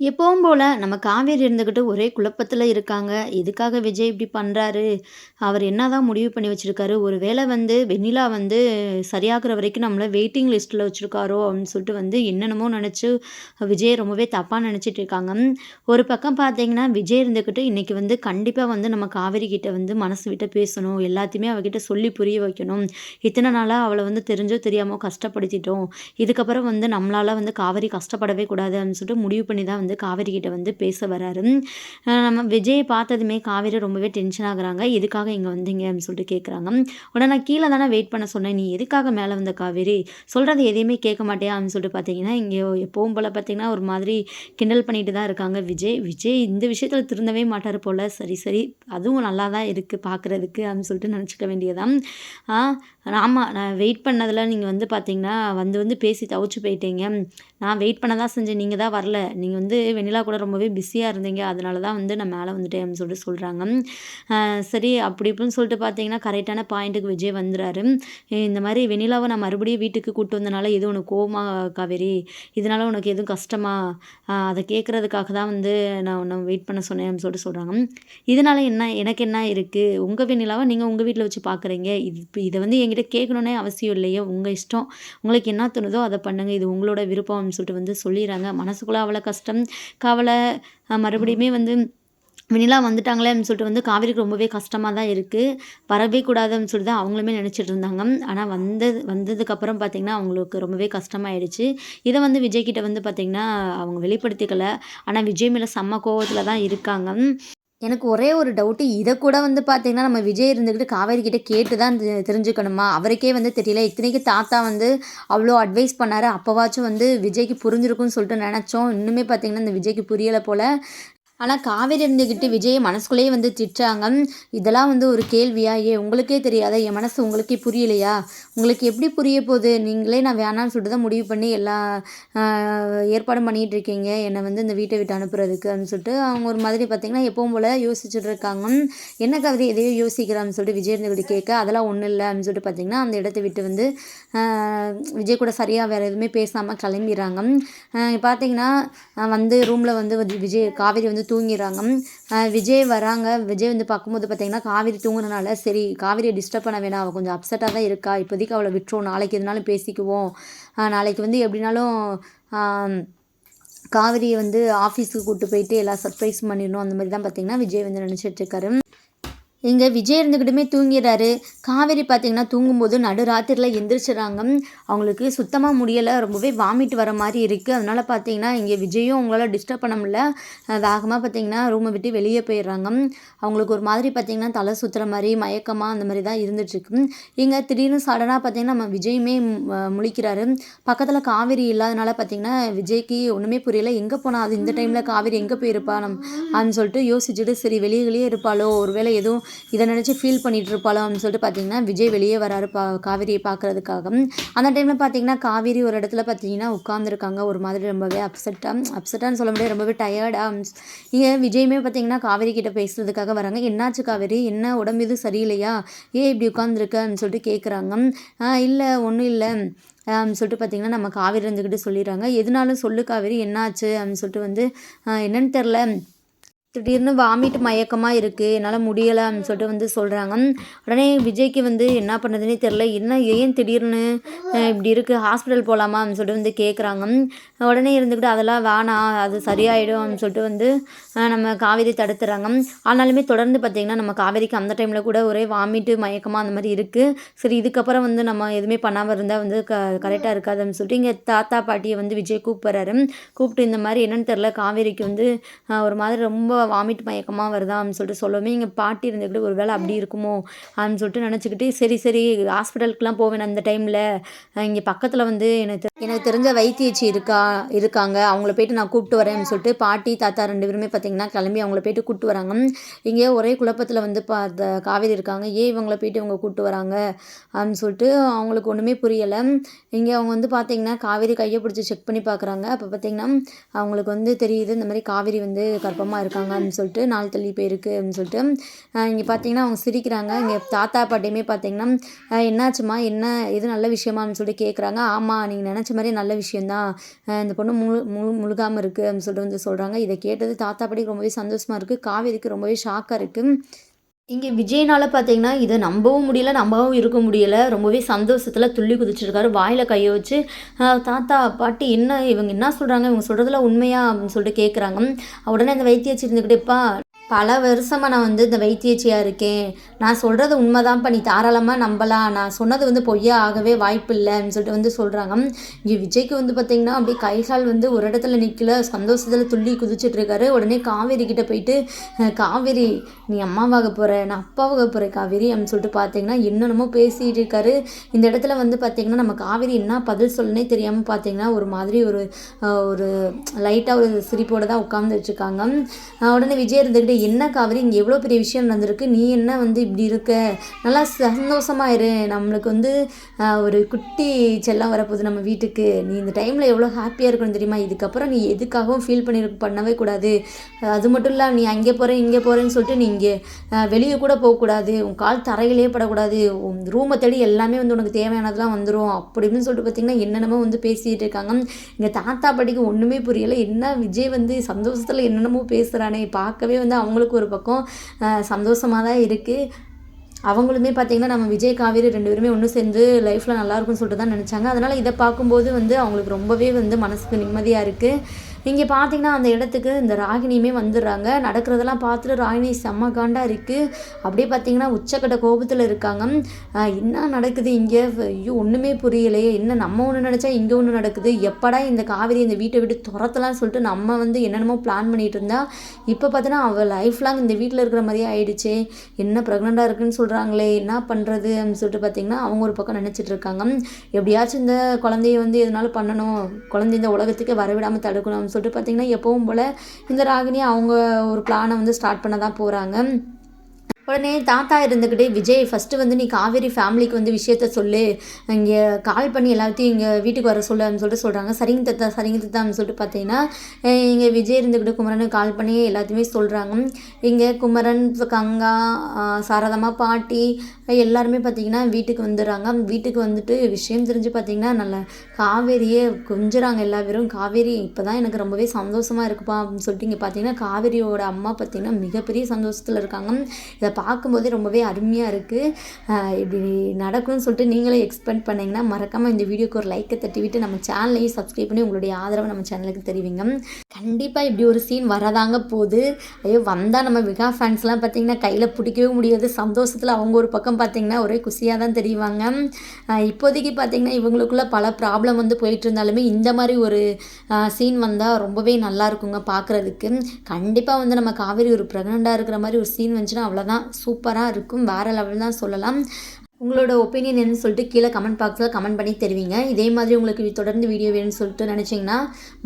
எப்பவும் போல் நம்ம காவேரி இருந்துக்கிட்டு ஒரே குழப்பத்தில் இருக்காங்க. எதுக்காக விஜய் இப்படி பண்ணுறாரு அவர் என்ன தான் முடிவு பண்ணி வச்சிருக்காரு? ஒரு வேளை வந்து வெண்ணிலா வந்து சரியாகிற வரைக்கும் நம்மளை வெயிட்டிங் லிஸ்ட்டில் வச்சுருக்காரோ அப்படின்னு சொல்லிட்டு வந்து என்னென்னமோ நினச்சி விஜய் ரொம்பவே தப்பாக நினச்சிட்டு இருக்காங்க. ஒரு பக்கம் பார்த்தீங்கன்னா, விஜய் இருந்துக்கிட்டு இன்றைக்கி வந்து கண்டிப்பாக வந்து நம்ம காவேரி கிட்டே வந்து மனசு விட்டு பேசணும். எல்லாத்தையுமே அவகிட்ட சொல்லி புரிய வைக்கணும். இத்தனை நாளாக அவளை வந்து தெரிஞ்சோ தெரியாமோ கஷ்டப்படுத்திட்டோம். இதுக்கப்புறம் வந்து நம்மளால் வந்து காவேரி கஷ்டப்படவே கூடாது அப்படின்னு சொல்லிட்டு முடிவு பண்ணி தான் வந்து காவேரி கிட்ட வந்து பேச வராரு. நம்ம விஜயை பார்த்ததுமே காவேரி ரொம்பவே டென்ஷன் ஆகுறாங்க. எதுக்காக இங்கே வந்தீங்க? அப்படின்னு சொல்லிட்டு கேட்குறாங்க. உடனே நான் கீழே தானே வெயிட் பண்ண சொன்னேன். நீ எதுக்காக மேலே வந்த காவேரி? சொல்கிறது எதையுமே கேட்க மாட்டேயா அப்படின்னு சொல்லிட்டு பார்த்தீங்கன்னா, இங்கே எப்பவும் போல பார்த்தீங்கன்னா, ஒரு மாதிரி கிண்டல் பண்ணிட்டு தான் இருக்காங்க விஜய். விஜய் இந்த விஷயத்தில் திருந்தவே மாட்டார் போல் சரி, சரி அதுவும் நல்லா தான் இருக்குது பார்க்குறதுக்கு அப்படின்னு சொல்லிட்டு நினச்சிக்க வேண்டியதான் ஆமாம் நான் வெயிட் பண்ணதில் நீங்கள் வந்து பார்த்தீங்கன்னா, வந்து வந்து பேசி தவிச்சு போயிட்டீங்க. நான் வெயிட் பண்ண தான் செஞ்சேன். நீங்கள் தான் வரல. நீங்கள் வந்து வெண்ணிலா கூட ரொம்பவே பிஸியாக இருந்தீங்க. அதனால தான் வந்து நான் மேலே வந்துட்டேன் அப்படின்னு சொல்லிட்டு சொல்கிறாங்க சரி அப்படி இப்படின்னு சொல்லிட்டு பார்த்தீங்கன்னா, கரெக்டான பாயிண்ட்டுக்கு விஜய் வந்துடுறாரு இந்த மாதிரி வெண்ணிலாவை நான் மறுபடியும் வீட்டுக்கு கூட்டு வந்தனால எதுவும் உனக்கு கோமா காவேரி? இதனால உனக்கு எதுவும் கஷ்டமா? அதை கேட்குறதுக்காக தான் வந்து நான் உன்ன வெயிட் பண்ண சொன்னேன் அப்படின்னு சொல்லிட்டு சொல்கிறாங்க இதனால என்ன? எனக்கு என்ன இருக்குது உங்கள் வெண்ணிலாவை நீங்கள் உங்கள் வீட்டில் வச்சு பார்க்குறீங்க. இது இதை வந்து என்கிட்ட கேட்கணுன்னே அவசியம் இல்லையே! உங்கள் இஷ்டம். உங்களுக்கு என்ன தோணுதோ அதை பண்ணுங்கள் இது உங்களோட விருப்பம் அப்படின்னு சொல்லிட்டு வந்து சொல்லிடுறாங்க மனசுக்குள்ளே அவ்வளோ கஷ்டம், கவலை மறுபடியுமே வந்து வெண்ணிலா வந்துட்டாங்களே அப்படின்னு சொல்லிட்டு வந்து காவேரிக்கு ரொம்பவே கஷ்டமாக தான் இருக்குது வரவே கூடாதுன்னு சொல்லிட்டு தான் அவங்களுமே நினச்சிட்டு இருந்தாங்க. ஆனால் வந்தது வந்ததுக்கப்புறம் பார்த்திங்கன்னா அவங்களுக்கு ரொம்பவே கஷ்டமாயிடுச்சு. இதை வந்து விஜய்கிட்ட வந்து பார்த்திங்கன்னா அவங்க வெளிப்படுத்திக்கலை ஆனால் விஜய் மேலே செம்ம கோவத்தில் தான் இருக்காங்க. எனக்கு ஒரே ஒரு டவுட்டு. இதை கூட வந்து பார்த்தீங்கன்னா, நம்ம விஜய் இருந்துக்கிட்டு காவேரி கிட்டே கேட்டு தான் தெரிஞ்சுக்கணுமா? அவருக்கே வந்து தெரியல. இத்தனைக்கும் தாத்தா வந்து அவ்வளோ அட்வைஸ் பண்ணார் அப்போவாச்சும் வந்து விஜய்க்கு புரிஞ்சிருக்கும்னு சொல்லிட்டு நினச்சோம் இன்னுமே பார்த்தீங்கன்னா, இந்த விஜய்க்கு புரியலை போல் ஆனால் காவேரி இருந்துக்கிட்டு விஜய் மனசுக்குள்ளேயே வந்து திட்டாங்க இதெல்லாம் வந்து ஒரு கேள்வியா? ஏன் உங்களுக்கே தெரியாதா? என் மனசு உங்களுக்கே புரியலையா? உங்களுக்கு எப்படி புரிய போகுது நீங்களே நான் வேணான்னு சொல்லிட்டு தான் முடிவு பண்ணி எல்லா ஏற்பாடும் பண்ணிட்டு இருக்கீங்க. என்னை வந்து இந்த வீட்டை விட்டு அனுப்புறதுக்கு அப்படின்னு சொல்லிட்டு அவங்க ஒரு மாதிரி பார்த்தீங்கன்னா, எப்பவும் போல யோசிச்சுட்டு இருக்காங்க. என்ன காவேரி எதையோ யோசிக்கிறான்னு சொல்லிட்டு விஜய் இருந்துக்கிட்டு கேட்க, அதெல்லாம் ஒன்றும் இல்லை அப்படின்னு சொல்லிட்டு பார்த்தீங்கன்னா, அந்த இடத்த விட்டு வந்து விஜய் கூட சரியாக வேறு எதுவுமே பேசாமல் கிளம்பிடுறாங்க பார்த்தீங்கன்னா, வந்து ரூமில் வந்து விஜய் காவேரி வந்து தூங்கிடுறாங்க விஜய் வராங்க. விஜய் வந்து பார்க்கும்போது பார்த்தீங்கன்னா, காவேரி தூங்குனனால சரி காவிரியை டிஸ்டர்ப் பண்ண வேணாம். அவள் கொஞ்சம் அப்செட்டாக தான் இருக்கா. இப்போதைக்கு அவளை விட்டுருவோம். நாளைக்கு எதுனாலும் பேசிக்குவோம். நாளைக்கு வந்து எப்படினாலும் காவிரியை வந்து ஆஃபீஸுக்கு கூட்டு போயிட்டு எல்லாம் சர்ப்ரைஸ் பண்ணிடணும். அந்த மாதிரி தான் பார்த்தீங்கன்னா, விஜய் வந்து நினச்சிட்ருக்காரு இங்கே விஜய் இருந்துக்கிட்டுமே தூங்கிடுறாரு காவேரி பார்த்திங்கன்னா தூங்கும்போது நடுராத்திரில எந்திரிச்சிடறாங்க அவங்களுக்கு சுத்தமாக முடியலை ரொம்பவே வாமிட் வர மாதிரி இருக்குது அதனால் பார்த்தீங்கன்னா, இங்கே விஜயும் அவங்களால டிஸ்டர்ப் பண்ண முடியல. வேகமாக பார்த்தீங்கன்னா, ரூமை விட்டு வெளியே போயிடுறாங்க அவங்களுக்கு ஒரு மாதிரி பார்த்திங்கன்னா தலை சுற்றுற மாதிரி மயக்கமாக அந்த மாதிரி தான் இருந்துட்டுருக்கு. இங்கே திடீர்னு சடனாக பார்த்தீங்கன்னா, நம்ம விஜயுமே முழிக்கிறாரு. பக்கத்தில் காவேரி இல்லாதனால பார்த்தீங்கன்னா, விஜய்க்கு ஒன்றுமே புரியல. எங்கே போனால் அது இந்த டைமில் காவேரி எங்கே போயிருப்பா? நம் அப்படின்னு சொல்லிட்டு யோசிச்சுட்டு சரி வெளிய வெளியே இருப்பாளோ? ஒரு வேளை எதுவும் இதை நினச்சி ஃபீல் பண்ணிகிட்டு இருப்பாளோ? அப்படின்னு சொல்லிட்டு பார்த்தீங்கன்னா, விஜய் வெளியே வராரு பா காவேரியை பார்க்கறதுக்காக. அந்த டைமில் பார்த்தீங்கன்னா, காவேரி ஒரு இடத்துல பார்த்தீங்கன்னா, உட்காந்துருக்காங்க. ஒரு மாதிரி ரொம்பவே அப்செட்டா அப்செட்டான்னு சொல்ல முடியாது. ரொம்பவே டயர்டா ஏன் விஜயுமே பார்த்தீங்கன்னா, காவேரி கிட்ட பேசுறதுக்காக வராங்க. என்னாச்சு காவேரி? என்ன உடம்பு இது சரியில்லையா? ஏன் இப்படி உட்காந்துருக்கன்னு சொல்லிட்டு கேட்குறாங்க. இல்லை ஒன்றும் இல்லை அப்படின்னு சொல்லிட்டு பார்த்தீங்கன்னா, நம்ம காவேரி இருந்துக்கிட்டு சொல்லிடுறாங்க எதுனாலும் சொல்லு காவேரி என்னாச்சு? அப்படின்னு சொல்லிட்டு வந்து என்னன்னு தெரில திடீர்னு வாமிட் மயக்கமாக இருக்குது என்னால் முடியலை அப்படின்னு சொல்லிட்டு வந்து சொல்கிறாங்க உடனே விஜய்க்கு வந்து என்ன பண்ணுறதுன்னே தெரில என்ன ஏன் திடீர்னு இப்படி இருக்குது ஹாஸ்பிட்டல் போகலாமா அப்படின்னு சொல்லிட்டு வந்து கேட்குறாங்க. உடனே இருந்துக்கிட்டு அதெல்லாம் வேணாம். அது சரியாயிடும் அப்படின்னு சொல்லிட்டு வந்து நம்ம காவேரி தடுத்துறாங்க. ஆனாலுமே தொடர்ந்து பார்த்தீங்கன்னா, நம்ம காவேரிக்கு அந்த டைமில் கூட ஒரே வாமிட்டு, மயக்கமாக அந்த மாதிரி இருக்குது சரி இதுக்கப்புறம் வந்து நம்ம எதுவுமே பண்ணாமல் இருந்தால் வந்து க கரெக்டாக இருக்காது அப்படின்னு சொல்லிட்டு இங்கே தாத்தா, பாட்டியை வந்து விஜய் கூப்பிட்றாரு. கூப்பிட்டு இந்த மாதிரி என்னென்னு தெரில காவேரிக்கு வந்து ஒரு மாதிரி ரொம்ப வாமிட் மயக்கமாக வருதா அப்படின்னு சொல்லிட்டு சொல்லவுமே, எங்கள் பாட்டி இருந்துக்கிட்டு ஒரு வேளை அப்படி இருக்குமோ? அப்படின்னு சொல்லிட்டு நினச்சிக்கிட்டு சரி, சரி ஹாஸ்பிட்டலுக்குலாம் போவேன் அந்த டைமில் இங்கே பக்கத்தில் வந்து எனக்கு எனக்கு தெரிஞ்ச வைத்தியச்சி இருக்கா இருக்காங்க. அவங்கள போயிட்டு நான் கூப்பிட்டு வரேன்னு சொல்லிட்டு பாட்டி, தாத்தா ரெண்டு பேருமே பார்த்தீங்கன்னா, கிளம்பி அவங்கள போயிட்டு கூப்பிட்டு வராங்க. இங்கே ஒரே குழப்பத்தில் வந்து பா காவேரி இருக்காங்க. ஏன் இவங்கள போயிட்டு இவங்க கூப்பிட்டு வராங்க? அப்படின்னு சொல்லிட்டு அவங்களுக்கு ஒன்றுமே புரியலை இங்கே அவங்க வந்து பார்த்தீங்கன்னா, காவேரி கையை பிடிச்சி செக் பண்ணி பார்க்குறாங்க. அப்போ பார்த்தீங்கன்னா, அவங்களுக்கு வந்து தெரியுது இந்த மாதிரி காவேரி வந்து கர்ப்பமாக இருக்காங்க அப்படின்னு சொல்லிட்டு நாள் தள்ளி போயிருக்கு அப்படின்னு சொல்லிட்டு இங்கே பார்த்தீங்கன்னா அவங்க சிரிக்கிறாங்க. இங்கே தாத்தா பாட்டியுமே பார்த்தீங்கன்னா என்னாச்சுமா என்ன எது நல்ல விஷயமா? அப்படின்னு சொல்லிட்டு கேட்குறாங்க ஆமாம் நீங்கள் நினச்ச மாதிரியே நல்ல விஷயந்தான் இந்த பொண்ணு முழு முழு முழுகாமல் இருக்குது அப்படின்னு சொல்லிட்டு வந்து சொல்கிறாங்க இதை கேட்டது தாத்தா பாட்டிக்கு ரொம்பவே சந்தோஷமாக இருக்குது காவேரிக்கு ரொம்பவே ஷாக்காக இருக்குது இங்கே விஜய்னால் பார்த்தீங்கன்னா இதை நம்பவும் முடியல நம்பவும் இருக்க முடியல. ரொம்பவே சந்தோஷத்தில் துள்ளி குதிச்சிருக்காரு. வாயில் கையை வச்சு தாத்தா பாட்டி என்ன இவங்க என்ன சொல்கிறாங்க இவங்க சொல்கிறதுல உண்மையா? அப்படின்னு சொல்லிட்டு கேட்குறாங்க உடனே அந்த வைத்திய இருந்துக்கிட்டேப்பா பல வருஷமாக நான் வந்து இந்த வைத்தியச்சியாக இருக்கேன். நான் சொல்கிறது உண்மைதான்ப்பா நீ தாராளமாக நம்பலாம். நான் சொன்னது வந்து பொய்யா ஆகவே வாய்ப்பு இல்லைன்னு சொல்லிட்டு வந்து சொல்கிறாங்க இங்கே விஜய்க்கு வந்து பார்த்திங்கன்னா அப்படியே கை கால் வந்து ஒரு இடத்துல நிற்கல சந்தோஷத்தில் துள்ளி குதிச்சிட்டு இருக்காரு. உடனே காவேரி கிட்டே போயிட்டு காவேரி நீ அம்மாவாக போகிற நான் அப்பாவாக போகிறேன் காவேரி அப்படின்னு சொல்லிட்டு பார்த்தீங்கன்னா என்னென்னமோ பேசிகிட்டு இருக்காரு. இந்த இடத்துல வந்து பார்த்திங்கன்னா நம்ம காவேரி என்ன பதில் சொல்லனே தெரியாமல் பார்த்தீங்கன்னா ஒரு மாதிரி ஒரு ஒரு லைட்டாக ஒரு சிரிப்போடு தான் உட்காந்து வச்சுருக்காங்க உடனே விஜய் இருந்துக்கிட்டு என்ன காவேரி? இங்கே எவ்வளோ பெரிய விஷயம் நடந்திருக்கு? நீ என்ன வந்து இப்படி இருக்க? நல்லா சந்தோஷமா இரு. நம்மளுக்கு வந்து ஒரு குட்டி செல்லம் வரப்போகுது நம்ம வீட்டுக்கு. நீ இந்த டைமில் எவ்வளோ ஹாப்பியாக இருக்கணும் தெரியுமா? இதுக்கப்புறம் நீ எதுக்காகவும் ஃபீல் பண்ணி பண்ணவே கூடாது. அது மட்டும் இல்லை நீ அங்கே போகிறேன் இங்கே போகிறேன்னு சொல்லிட்டு நீ இங்கே வெளியே கூட போகக்கூடாது உன் கால் தரையிலே படக்கூடாது. உன் ரூமை தேடி எல்லாமே வந்து உனக்கு தேவையானதெல்லாம் வந்துடும் அப்படி இப்படின்னு சொல்லிட்டு பார்த்தீங்கன்னா என்னென்னமோ வந்து பேசிகிட்டு இருக்காங்க. இங்கே தாத்தா பாட்டிக்கு ஒன்றுமே புரியலை. என்ன விஜய் வந்து சந்தோஷத்தில் என்னென்னமோ பேசுகிறானே பார்க்கவே வந்து அவங்களுக்கு ஒரு பக்கம் சந்தோஷமாக தான் இருக்குது அவங்களுமே பார்த்தீங்கன்னா நம்ம விஜய் காவேரி ரெண்டு பேருமே ஒன்று சேர்ந்து லைஃப்பில் நல்லா இருக்கும்னு சொல்லிட்டு தான் நினச்சாங்க. அதனால் இதை பார்க்கும்போது வந்து அவங்களுக்கு ரொம்பவே வந்து மனசுக்கு நிம்மதியாக இருக்குது இங்கே பார்த்தீங்கன்னா அந்த இடத்துக்கு இந்த ராகினியுமே வந்துடுறாங்க. நடக்கிறதெல்லாம் பார்த்துட்டு ராகினி செம்ம காண்டாக இருக்குது அப்படியே பார்த்தீங்கன்னா உச்சக்கட்ட கோபத்தில் இருக்காங்க. என்ன நடக்குது இங்கே? ஐயோ ஒன்றுமே புரியலையே. என்ன நம்ம ஒன்று நினச்சா இங்கே ஒன்று நடக்குது? எப்படா இந்த காவேரி இந்த வீட்டை விட்டு துரத்தலாம்னு சொல்லிட்டு நம்ம வந்து என்னென்னமோ பிளான் பண்ணிகிட்டு இருந்தா இப்போ பார்த்தீங்கன்னா அவள் லைஃப் லாங் இந்த வீட்டில் இருக்கிற மாதிரியே ஆயிடுச்சு. என்ன ப்ரெக்னெண்ட்டாக இருக்குன்னு சொல்கிறாங்களே என்ன பண்ணுறது அப்படின்னு சொல்லிட்டு பார்த்தீங்கன்னா அவங்க ஒரு பக்கம் நினச்சிட்டு இருக்காங்க. எப்படியாச்சும் இந்த குழந்தைய வந்து எதனாலும் பண்ணணும். குழந்தை இந்த உலகத்துக்கு வரவிடாமல் தடுக்கணும் சொல்லிட்டு பார்த்தீங்கன்னா எப்பவும் போல் இந்த ராகினி அவங்க ஒரு பிளானை வந்து ஸ்டார்ட் பண்ண தான் போகிறாங்க உடனே தாத்தா இருந்துக்கிட்டே விஜய் ஃபஸ்ட்டு வந்து நீ காவேரி ஃபேமிலிக்கு வந்து விஷயத்த சொல்லு. இங்கே கால் பண்ணி எல்லாத்தையும் இங்கே வீட்டுக்கு வர சொல்லு அப்படின்னு சொல்லிட்டு சொல்கிறாங்க சரிங்க தத்தா சரிங்க தத்தா அப்படின்னு சொல்லிட்டு பார்த்தீங்கன்னா இங்கே விஜய் இருந்துக்கிட்டு குமரனுக்கு கால் பண்ணி எல்லாத்தையுமே சொல்கிறாங்க இங்கே குமரன் கங்கா ஆஹ் சாரதம்மா பாட்டி எல்லாருமே பார்த்தீங்கன்னா வீட்டுக்கு வந்துடுறாங்க. வீட்டுக்கு வந்துட்டு விஷயம் தெரிஞ்சு பார்த்தீங்கன்னா நல்ல காவேரியே கொஞ்சுறாங்க எல்லா பேரும். காவேரி இப்போ தான் எனக்கு ரொம்பவே சந்தோஷமாக இருக்குப்பா அப்படின்னு சொல்லிட்டு இங்கே பார்த்தீங்கன்னா காவேரியோட அம்மா பார்த்தீங்கன்னா மிகப்பெரிய சந்தோஷத்தில் இருக்காங்க. இதை பார்க்கும்போதே ரொம்பவே அருமையாக இருக்குது இப்படி நடக்கும்னு சொல்லிட்டு நீங்களும் எக்ஸ்பெக்ட் பண்ணிங்கன்னா மறக்காமல் இந்த வீடியோக்கு ஒரு லைக்கை தட்டிவிட்டு நம்ம சேனலையும் சப்ஸ்கிரைப் பண்ணி உங்களுடைய ஆதரவை நம்ம சேனலுக்கு தெரிவிங்க. கண்டிப்பாக இப்படி ஒரு சீன் வரதாங்க போகுது. ஐயோ வந்தால் நம்ம விகா ஃபேன்ஸ்லாம் பார்த்தீங்கன்னா கையில் பிடிக்கவே முடியாது. சந்தோஷத்தில் அவங்க ஒரு பக்கம் பார்த்தீங்கன்னா ஒரே குஷியாக தான் தெரிவாங்க. இப்போதைக்கு பார்த்தீங்கன்னா இவங்களுக்குள்ள பல ப்ராப்ளம் வந்து போயிட்டு இருந்தாலுமே இந்த மாதிரி ஒரு சீன் வந்தால் ரொம்பவே நல்லா இருக்குங்க பார்க்குறதுக்கு கண்டிப்பாக வந்து நம்ம காவேரி ஒரு ப்ரெக்னெண்ட்டாக இருக்கிற மாதிரி ஒரு சீன் வந்துச்சுன்னா அவ்வளோதான் சூப்பராக இருக்கும். வேறு லெவல் தான் சொல்லலாம். உங்களோட ஒப்பீனியன் என்னன்னு சொல்லிட்டு கீழே கமெண்ட் பாக்ஸில் கமெண்ட் பண்ணி தெரிவிங்க. இதே மாதிரி உங்களுக்கு தொடர்ந்து வீடியோ வேணும்னு சொல்லிட்டு நினச்சிங்கன்னா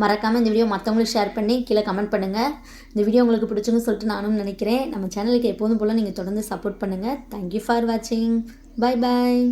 மறக்காமல் இந்த வீடியோ மற்றவங்களுக்கு ஷேர் பண்ணி கீழே கமெண்ட் பண்ணுங்கள் இந்த வீடியோ உங்களுக்கு பிடிச்சுன்னு சொல்லிட்டு நானும் நினைக்கிறேன். நம்ம சேனலுக்கு எப்போதும் போல் நீங்கள் தொடர்ந்து சப்போர்ட் பண்ணுங்கள் தேங்க்யூ ஃபார் வாட்சிங் பை பாய்